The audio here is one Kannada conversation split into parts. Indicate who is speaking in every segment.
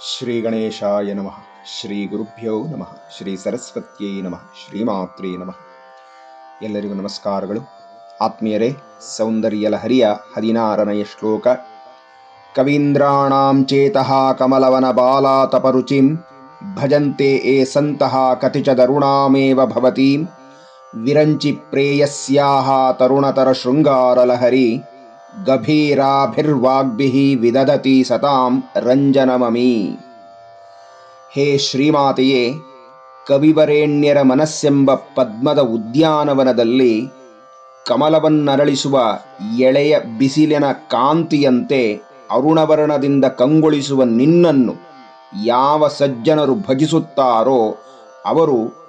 Speaker 1: ಶ್ರೀ ಗಣೇಶಾಯ ನಮಃ ಶ್ರೀ ಗುರುಭ್ಯೋ ನಮಃ ಶ್ರೀ ಸರಸ್ವತ್ಯೈ ನಮಃ ಶ್ರೀಮಾತ್ರೇ ನಮಃ ಎಲ್ಲರಿಗೂ ನಮಸ್ಕಾರಗಳು. ಆತ್ಮೀಯರೇ ಸೌಂದರ್ಯ ಲಹರಿಯ ಹದಿನಾರನೆಯ ಶ್ಲೋಕ. ಕವೀಂದ್ರಾಣಾಂ ಚೇತಃ ಕಮಲವನ ಬಾಲಾತಪರುಚಿಂ ಭಜಂತೆ ಏ ಸಂತಹ ಕತಿಚದರುಣಾಮೇವ ಭವತೀಂ ವಿರಂಚಿ ಪ್ರೇಯಸ್ಯಾಹ ತರುಣತರ ಶೃಂಗಾರಲಹರಿ ಗಭೀರಾಭಿರ್ವಾಗ್ಭಿಃ ವಿದದತಿ ಸತಾಂ ರಂಜನಮಮಿ. ಹೇ ಶ್ರೀಮಾತೆಯೇ, ಕವಿವರೇಣ್ಯರ ಮನಸ್ಸೆಂಬ ಪದ್ಮದ ಉದ್ಯಾನವನದಲ್ಲಿ ಕಮಲವನ್ನರಳಿಸುವ ಎಳೆಯ ಬಿಸಿಲಿನ ಕಾಂತಿಯಂತೆ ಅರುಣವರ್ಣದಿಂದ ಕಂಗೊಳಿಸುವ ನಿನ್ನನ್ನು ಯಾವ ಸಜ್ಜನರು ಭಜಿಸುತ್ತಾರೋ ಅವರು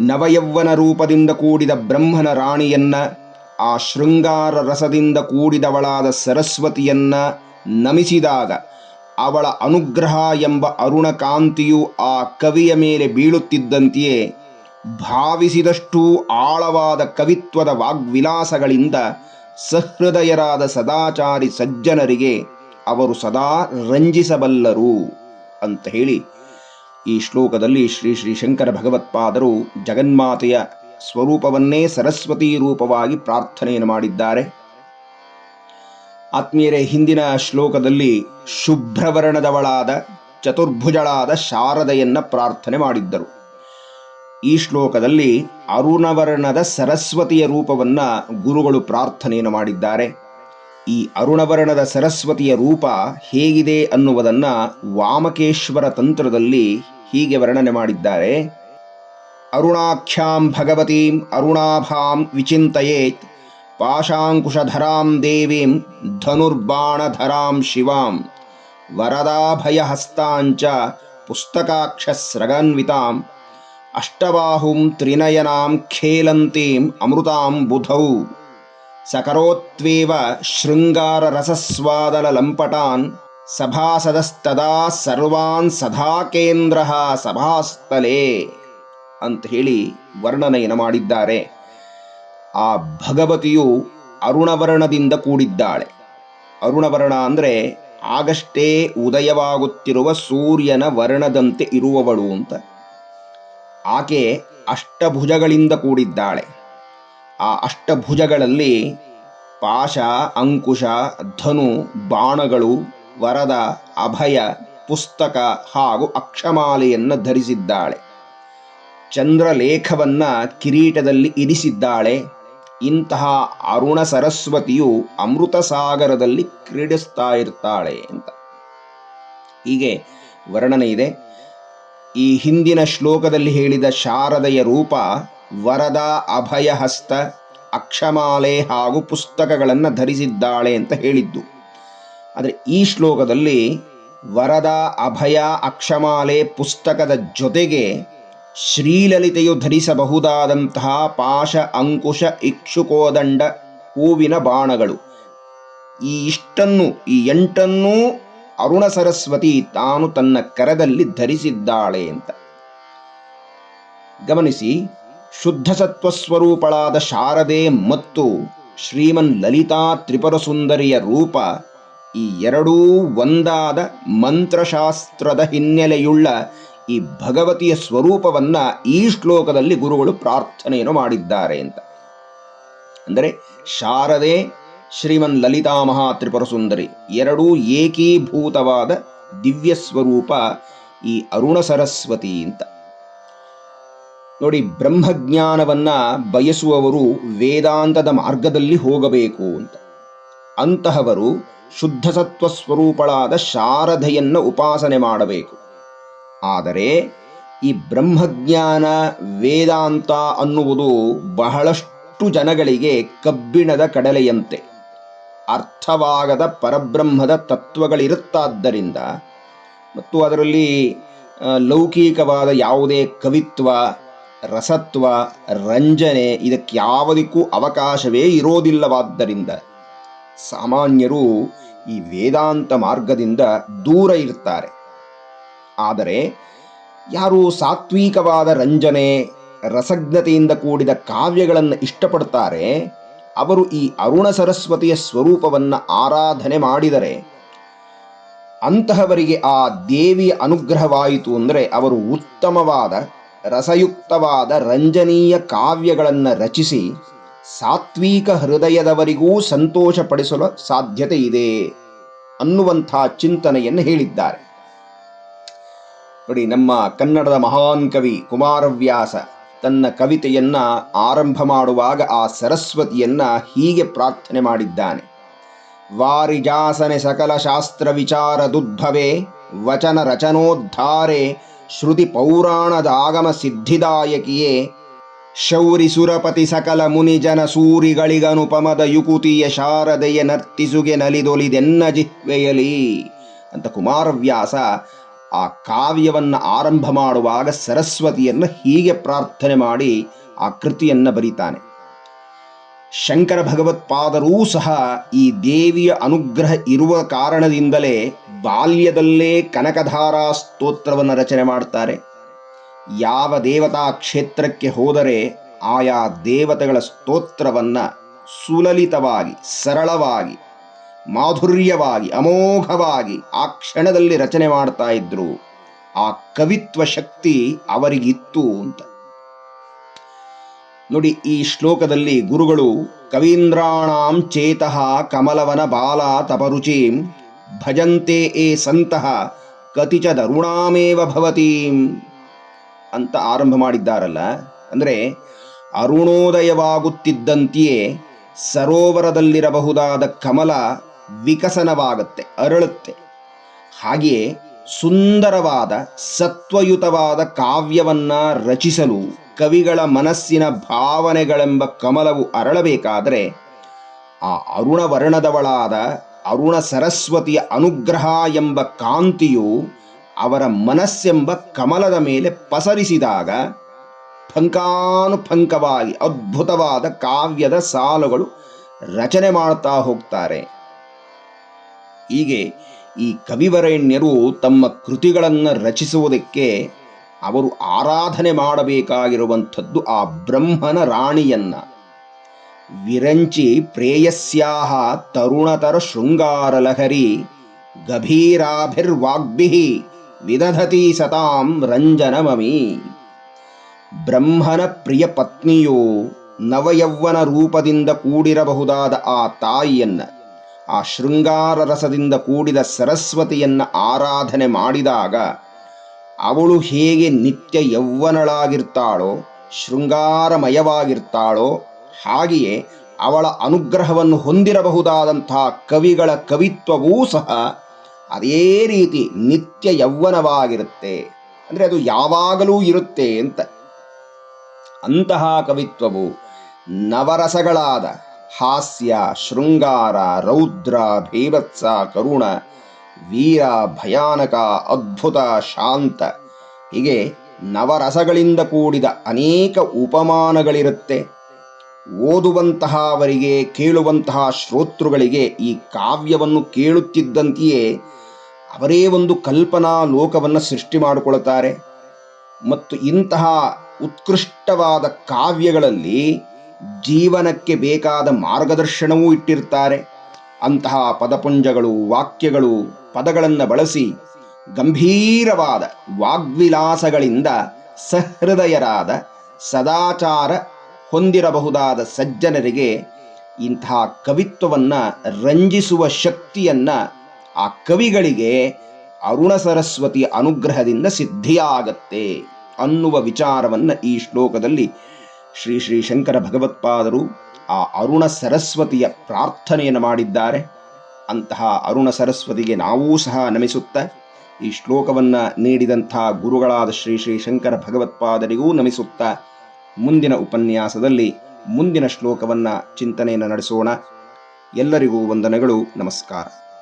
Speaker 1: ನವಯೌವನ ರೂಪದಿಂದ ಕೂಡಿದ ಬ್ರಹ್ಮನ ರಾಣಿಯನ್ನ ಆ ಶೃಂಗಾರ ರಸದಿಂದ ಕೂಡಿದವಳಾದ ಸರಸ್ವತಿಯನ್ನ ನಮಿಸಿದಾಗ ಅವಳ ಅನುಗ್ರಹ ಎಂಬ ಅರುಣಕಾಂತಿಯು ಆ ಕವಿಯ ಮೇಲೆ ಬೀಳುತ್ತಿದ್ದಂತೆಯೇ ಭಾವಿಸಿದಷ್ಟೂ ಆಳವಾದ ಕವಿತ್ವದ ವಾಗ್ವಿಲಾಸಗಳಿಂದ ಸಹೃದಯರಾದ ಸದಾಚಾರಿ ಸಜ್ಜನರಿಗೆ ಅವರು ಸದಾ ರಂಜಿಸಬಲ್ಲರು ಅಂತ ಹೇಳಿ ಈ ಶ್ಲೋಕದಲ್ಲಿ ಶ್ರೀ ಶ್ರೀ ಶಂಕರ ಭಗವತ್ಪಾದರು ಜಗನ್ಮಾತೆಯ ಸ್ವರೂಪವನ್ನೇ ಸರಸ್ವತಿ ರೂಪವಾಗಿ ಪ್ರಾರ್ಥನೆಯನ್ನು ಮಾಡಿದ್ದಾರೆ. ಆತ್ಮೀಯರೇ, ಹಿಂದಿನ ಶ್ಲೋಕದಲ್ಲಿ ಶುಭ್ರವರ್ಣದವಳಾದ, ಚತುರ್ಭುಜಳಾದ ಶಾರದೆಯನ್ನು ಪ್ರಾರ್ಥನೆ ಮಾಡಿದ್ದರು. ಈ ಶ್ಲೋಕದಲ್ಲಿ ಅರುಣವರ್ಣದ ಸರಸ್ವತಿಯ ರೂಪವನ್ನ ಗುರುಗಳು ಪ್ರಾರ್ಥನೆಯನ್ನು ಮಾಡಿದ್ದಾರೆ. ಈ ಅರುಣವರ್ಣದ ಸರಸ್ವತಿಯ ರೂಪ ಹೇಗಿದೆ ಅನ್ನುವುದನ್ನು ವಾಮಕೇಶ್ವರ ತಂತ್ರದಲ್ಲಿ ಹೀಗೆ ವರ್ಣನೆ ಮಾಡಿದ್ದಾರೆ. अरुणाख्यां भगवतीम् अरुणाभां विचिन्तयेत् पाशाङ्कुशधरां देवीं धनुर्बाणधरां शिवां वरदाभयहस्ताञ्च पुस्तकाक्षस्रगन्विताम् अष्टबाहुं त्रिनयनां खेलन्तीम् अमृतां बुधौ सकरोत्वेव शृङ्गाररसस्वादलम्पटान् सभासदस्तदा सर्वान् सधाकेन्द्रः सभास्थले। ಅಂತ ಹೇಳಿ ವರ್ಣನೆಯನ್ನು ಮಾಡಿದ್ದಾರೆ. ಆ ಭಗವತಿಯು ಅರುಣವರ್ಣದಿಂದ ಕೂಡಿದ್ದಾಳೆ. ಅರುಣವರ್ಣ ಅಂದರೆ ಆಗಷ್ಟೇ ಉದಯವಾಗುತ್ತಿರುವ ಸೂರ್ಯನ ವರ್ಣದಂತೆ ಇರುವವಳು ಅಂತ. ಆಕೆ ಅಷ್ಟಭುಜಗಳಿಂದ ಕೂಡಿದ್ದಾಳೆ. ಆ ಅಷ್ಟಭುಜಗಳಲ್ಲಿ ಪಾಶ, ಅಂಕುಶ, ಧನು, ಬಾಣಗಳು, ವರದ, ಅಭಯ, ಪುಸ್ತಕ ಹಾಗೂ ಅಕ್ಷಮಾಲೆಯನ್ನು ಧರಿಸಿದ್ದಾಳೆ. ಚಂದ್ರಲೇಖವನ್ನ ಕಿರೀಟದಲ್ಲಿ ಇರಿಸಿದ್ದಾಳೆ. ಇಂತಹ ಅರುಣ ಸರಸ್ವತಿಯು ಅಮೃತ ಸಾಗರದಲ್ಲಿ ಕ್ರೀಡಿಸ್ತಾ ಇರ್ತಾಳೆ ಅಂತ. ಹೀಗೆ ವರ್ಣನೆ ಇದೆ. ಈ ಹಿಂದಿನ ಶ್ಲೋಕದಲ್ಲಿ ಹೇಳಿದ ಶಾರದೆಯ ರೂಪ ವರದ ಅಭಯ ಹಸ್ತ ಅಕ್ಷಮಾಲೆ ಹಾಗೂ ಪುಸ್ತಕಗಳನ್ನು ಧರಿಸಿದ್ದಾಳೆ ಅಂತ ಹೇಳಿದ್ದು. ಆದರೆ ಈ ಶ್ಲೋಕದಲ್ಲಿ ವರದ, ಅಭಯ, ಅಕ್ಷಮಾಲೆ ಪುಸ್ತಕದ ಜೊತೆಗೆ ಶ್ರೀಲಲಿತೆಯು ಧರಿಸಬಹುದಾದಂತಹ ಪಾಶ, ಅಂಕುಶ, ಇಕ್ಷುಕೋದಂಡ, ಹೂವಿನ ಬಾಣಗಳು. ಈ ಇಷ್ಟನ್ನು, ಈ ಎಂಟನ್ನೂ ಅರುಣ ಸರಸ್ವತಿ ತಾನು ತನ್ನ ಕರದಲ್ಲಿ ಧರಿಸಿದ್ದಾಳೆ ಅಂತ. ಗಮನಿಸಿ ಶುದ್ಧ ಸತ್ವ ಸ್ವರೂಪಳಾದ ಶಾರದೆ ಮತ್ತು ಶ್ರೀಮನ್ ಲಲಿತಾ ತ್ರಿಪುರ ಸುಂದರಿಯ ರೂಪ ಈ ಎರಡೂ ಒಂದಾದ ಮಂತ್ರಶಾಸ್ತ್ರದ ಹಿನ್ನೆಲೆಯುಳ್ಳ ಈ ಭಗವತಿಯ ಸ್ವರೂಪವನ್ನ ಈ ಶ್ಲೋಕದಲ್ಲಿ ಗುರುಗಳು ಪ್ರಾರ್ಥನೆಯನ್ನು ಮಾಡಿದ್ದಾರೆ ಅಂತ. ಅಂದರೆ ಶಾರದೆ ಶ್ರೀಮನ್ ಲಲಿತಾ ಮಹಾ ತ್ರಿಪುರ ಸುಂದರಿ ಎರಡೂ ಏಕೀಭೂತವಾದ ದಿವ್ಯ ಸ್ವರೂಪ ಈ ಅರುಣ ಸರಸ್ವತಿ ಅಂತ. ನೋಡಿ, ಬ್ರಹ್ಮಜ್ಞಾನವನ್ನ ಬಯಸುವವರು ವೇದಾಂತದ ಮಾರ್ಗದಲ್ಲಿ ಹೋಗಬೇಕು ಅಂತ. ಅಂತಹವರು ಶುದ್ಧ ಸತ್ವ ಸ್ವರೂಪಳಾದ ಶಾರದೆಯನ್ನ ಉಪಾಸನೆ ಮಾಡಬೇಕು. ಆದರೆ ಈ ಬ್ರಹ್ಮಜ್ಞಾನ, ವೇದಾಂತ ಅನ್ನುವುದು ಬಹಳಷ್ಟು ಜನಗಳಿಗೆ ಕಬ್ಬಿಣದ ಕಡಲೆಯಂತೆ. ಅರ್ಥವಾಗದ ಪರಬ್ರಹ್ಮದ ತತ್ವಗಳಿರುತ್ತಾದ್ದರಿಂದ ಮತ್ತು ಅದರಲ್ಲಿ ಲೌಕಿಕವಾದ ಯಾವುದೇ ಕವಿತ್ವ, ರಸತ್ವ, ರಂಜನೆ ಇದಕ್ಕೆ ಯಾವುದಕ್ಕೂ ಅವಕಾಶವೇ ಇರೋದಿಲ್ಲವಾದ್ದರಿಂದ ಸಾಮಾನ್ಯರು ಈ ವೇದಾಂತ ಮಾರ್ಗದಿಂದ ದೂರ ಇರ್ತಾರೆ. ಆದರೆ ಯಾರು ಸಾತ್ವಿಕವಾದ ರಂಜನೆ, ರಸಜ್ಞತೆಯಿಂದ ಕೂಡಿದ ಕಾವ್ಯಗಳನ್ನು ಇಷ್ಟಪಡ್ತಾರೆ. ಅವರು ಈ ಅರುಣ ಸರಸ್ವತಿಯ ಸ್ವರೂಪವನ್ನು ಆರಾಧನೆ ಮಾಡಿದರೆ, ಅಂತಹವರಿಗೆ ಆ ದೇವಿಯ ಅನುಗ್ರಹವಾಯಿತು ಅಂದರೆ ಅವರು ಉತ್ತಮವಾದ, ರಸಯುಕ್ತವಾದ ರಂಜನೀಯ ಕಾವ್ಯಗಳನ್ನು ರಚಿಸಿ ಸಾತ್ವಿಕ ಹೃದಯದವರಿಗೂ ಸಂತೋಷಪಡಿಸಲು ಸಾಧ್ಯತೆ ಇದೆ ಅನ್ನುವಂಥ ಚಿಂತನೆಯನ್ನು ಹೇಳಿದ್ದಾರೆ. ನೋಡಿ, ನಮ್ಮ ಕನ್ನಡದ ಮಹಾನ್ ಕವಿ ಕುಮಾರವ್ಯಾಸ ತನ್ನ ಕವಿತೆಯನ್ನ ಆರಂಭ ಮಾಡುವಾಗ ಆ ಸರಸ್ವತಿಯನ್ನ ಹೀಗೆ ಪ್ರಾರ್ಥನೆ ಮಾಡಿದ್ದಾನೆ. ವಾರಿಜಾಸನೆ ಸಕಲ ಶಾಸ್ತ್ರ ವಿಚಾರದುದ್ಭವೆ ವಚನ ರಚನೋದ್ಧಾರೆ, ಶ್ರುತಿ ಪೌರಾಣದ ಆಗಮ ಸಿದ್ಧಿದಾಯಕಿಯೇ, ಶೌರಿ ಸುರಪತಿ ಸಕಲ ಮುನಿಜನ ಸೂರಿಗಳಿಗನುಪಮದ ಯುಕುತಿಯ ಶಾರದೆಯ ನರ್ತಿಸುಗೆ ನಲಿದೊಲಿದೆನ್ನ ಜಿಹ್ವೆಯಲಿ ಅಂತ ಕುಮಾರವ್ಯಾಸ ಆ ಕಾವ್ಯವನ್ನು ಆರಂಭ ಮಾಡುವಾಗ ಸರಸ್ವತಿಯನ್ನು ಹೀಗೆ ಪ್ರಾರ್ಥನೆ ಮಾಡಿ ಆ ಕೃತಿಯನ್ನು ಬರೀತಾನೆ. ಶಂಕರ ಭಗವತ್ಪಾದರೂ ಸಹ ಈ ದೇವಿಯ ಅನುಗ್ರಹ ಇರುವ ಕಾರಣದಿಂದಲೇ ಬಾಲ್ಯದಲ್ಲೇ ಕನಕಧಾರಾ ಸ್ತೋತ್ರವನ್ನು ರಚನೆ ಮಾಡ್ತಾರೆ. ಯಾವ ದೇವತಾ ಕ್ಷೇತ್ರಕ್ಕೆ ಹೋದರೆ ಆಯಾ ದೇವತೆಗಳ ಸ್ತೋತ್ರವನ್ನು ಸುಲಲಿತವಾಗಿ, ಸರಳವಾಗಿ ಮಾಧುರ್ಯವಾಗಿ, ಅಮೋಘವಾಗಿ ಆ ಕ್ಷಣದಲ್ಲಿ ರಚನೆ ಮಾಡ್ತಾ ಇದ್ರು. ಆ ಕವಿತ್ವ ಶಕ್ತಿ ಅವರಿಗಿತ್ತು ಅಂತ. ನೋಡಿ, ಈ ಶ್ಲೋಕದಲ್ಲಿ ಗುರುಗಳು ಕವೀಂದ್ರಾಣಾಂ ಚೇತಃ ಕಮಲವನ ಬಾಲ ತಪರುಚಿಂ ಭಜಂತೆ ಏ ಸಂತಹ ಕತಿಚ ದರುಣಾಮೇವ ಭವತೀಂ ಅಂತ ಆರಂಭ ಮಾಡಿದ್ದಾರಲ್ಲ. ಅಂದರೆ ಅರುಣೋದಯವಾಗುತ್ತಿದ್ದಂತೆಯೇ ಸರೋವರದಲ್ಲಿರಬಹುದಾದ ಕಮಲ ವಿಕಸನವಾಗುತ್ತೆ, ಅರಳುತ್ತೆ. ಹಾಗೆಯೇ ಸುಂದರವಾದ, ಸತ್ವಯುತವಾದ ಕಾವ್ಯವನ್ನ ರಚಿಸಲು ಕವಿಗಳ ಮನಸ್ಸಿನ ಭಾವನೆಗಳೆಂಬ ಕಮಲವು ಅರಳಬೇಕಾದರೆ ಆ ಅರುಣವರ್ಣದವಳಾದ ಅರುಣ ಸರಸ್ವತಿಯ ಅನುಗ್ರಹ ಎಂಬ ಕಾಂತಿಯು ಅವರ ಮನಸ್ಸೆಂಬ ಕಮಲದ ಮೇಲೆ ಪಸರಿಸಿದಾಗ ಫಂಕಾನುಫಂಕವಾಗಿ ಅದ್ಭುತವಾದ ಕಾವ್ಯದ ಸಾಲುಗಳು ರಚನೆ ಮಾಡ್ತಾ ಹೋಗ್ತಾರೆ. ಹೀಗೆ ಈ ಕವಿವರೇಣ್ಯರು ತಮ್ಮ ಕೃತಿಗಳನ್ನು ರಚಿಸುವುದಕ್ಕೆ ಅವರು ಆರಾಧನೆ ಮಾಡಬೇಕಾಗಿರುವಂಥದ್ದು ಆ ಬ್ರಹ್ಮನ ರಾಣಿಯನ್ನ. ವಿರಂಚಿ ಪ್ರೇಯಸ್ಯಾಹ ತರುಣತರ ಶೃಂಗಾರ ಲಹರಿ ಗಭೀರಾಭಿರ್ವಾಗ್ಭಿ ವಿದಧತಿ ಸತಾಂ ರಂಜನಮಮಿ. ಬ್ರಹ್ಮನ ಪ್ರಿಯ ಪತ್ನಿಯು ನವಯೌವನ ರೂಪದಿಂದ ಕೂಡಿರಬಹುದಾದ ಆ ತಾಯಿಯನ್ನ ಆ ಶೃಂಗಾರ ರಸದಿಂದ ಕೂಡಿದ ಸರಸ್ವತಿಯನ್ನು ಆರಾಧನೆ ಮಾಡಿದಾಗ ಅವಳು ಹೇಗೆ ನಿತ್ಯ ಯೌವ್ವನಳಾಗಿರ್ತಾಳೋ ಶೃಂಗಾರಮಯವಾಗಿರ್ತಾಳೋ, ಹಾಗೆಯೇ ಅವಳ ಅನುಗ್ರಹವನ್ನು ಹೊಂದಿರಬಹುದಾದಂತಹ ಕವಿಗಳ ಕವಿತ್ವವೂ ಸಹ ಅದೇ ರೀತಿ ನಿತ್ಯ ಯೌವ್ವನವಾಗಿರುತ್ತೆ ಅಂದರೆ ಅದು ಯಾವಾಗಲೂ ಇರುತ್ತೆ ಅಂತ. ಅಂತಹ ಕವಿತ್ವವು ನವರಸಗಳಾದ ಹಾಸ್ಯ, ಶೃಂಗಾರ, ರೌದ್ರ, ಭೀಭತ್ಸ, ಕರುಣ, ವೀರ, ಭಯಾನಕ, ಅದ್ಭುತ, ಶಾಂತ. ಹೀಗೆ ನವರಸಗಳಿಂದ ಕೂಡಿದ ಅನೇಕ ಉಪಮಾನಗಳಿರುತ್ತೆ. ಓದುವಂತಹವರಿಗೆ, ಕೇಳುವಂತಹ ಶ್ರೋತೃಗಳಿಗೆ ಈ ಕಾವ್ಯವನ್ನು ಕೇಳುತ್ತಿದ್ದಂತೆಯೇ ಅವರೇ ಒಂದು ಕಲ್ಪನಾ ಲೋಕವನ್ನು ಸೃಷ್ಟಿ ಮಾಡಿಕೊಳ್ಳುತ್ತಾರೆ. ಮತ್ತು ಇಂತಹ ಉತ್ಕೃಷ್ಟವಾದ ಕಾವ್ಯಗಳಲ್ಲಿ ಜೀವನಕ್ಕೆ ಬೇಕಾದ ಮಾರ್ಗದರ್ಶನವೂ ಇಟ್ಟಿರ್ತಾರೆ. ಅಂತಹ ಪದಪುಂಜಗಳು, ವಾಕ್ಯಗಳು, ಪದಗಳನ್ನು ಬಳಸಿ ಗಂಭೀರವಾದ ವಾಗ್ವಿಲಾಸಗಳಿಂದ ಸಹೃದಯರಾದ ಸದಾಚಾರ ಹೊಂದಿರಬಹುದಾದ ಸಜ್ಜನರಿಗೆ ಇಂತಹ ಕವಿತ್ವವನ್ನು ರಂಜಿಸುವ ಶಕ್ತಿಯನ್ನು ಆ ಕವಿಗಳಿಗೆ ಅರುಣ ಸರಸ್ವತಿ ಅನುಗ್ರಹದಿಂದ ಸಿದ್ಧಿಯಾಗತ್ತೆ ಅನ್ನುವ ವಿಚಾರವನ್ನು ಈ ಶ್ಲೋಕದಲ್ಲಿ ಶ್ರೀ ಶ್ರೀ ಶಂಕರ ಭಗವತ್ಪಾದರು ಆ ಅರುಣ ಸರಸ್ವತಿಯ ಪ್ರಾರ್ಥನೆಯನ್ನು ಮಾಡಿದ್ದಾರೆ. ಅಂತಹ ಅರುಣ ಸರಸ್ವತಿಗೆ ನಾವೂ ಸಹ ನಮಿಸುತ್ತಾ ಈ ಶ್ಲೋಕವನ್ನು ನೀಡಿದಂಥ ಗುರುಗಳಾದ ಶ್ರೀ ಶ್ರೀ ಶಂಕರ ಭಗವತ್ಪಾದರಿಗೂ ನಮಿಸುತ್ತಾ ಮುಂದಿನ ಉಪನ್ಯಾಸದಲ್ಲಿ ಮುಂದಿನ ಶ್ಲೋಕವನ್ನು ಚಿಂತನೆಯನ್ನು ನಡೆಸೋಣ. ಎಲ್ಲರಿಗೂ ವಂದನೆಗಳು, ನಮಸ್ಕಾರ.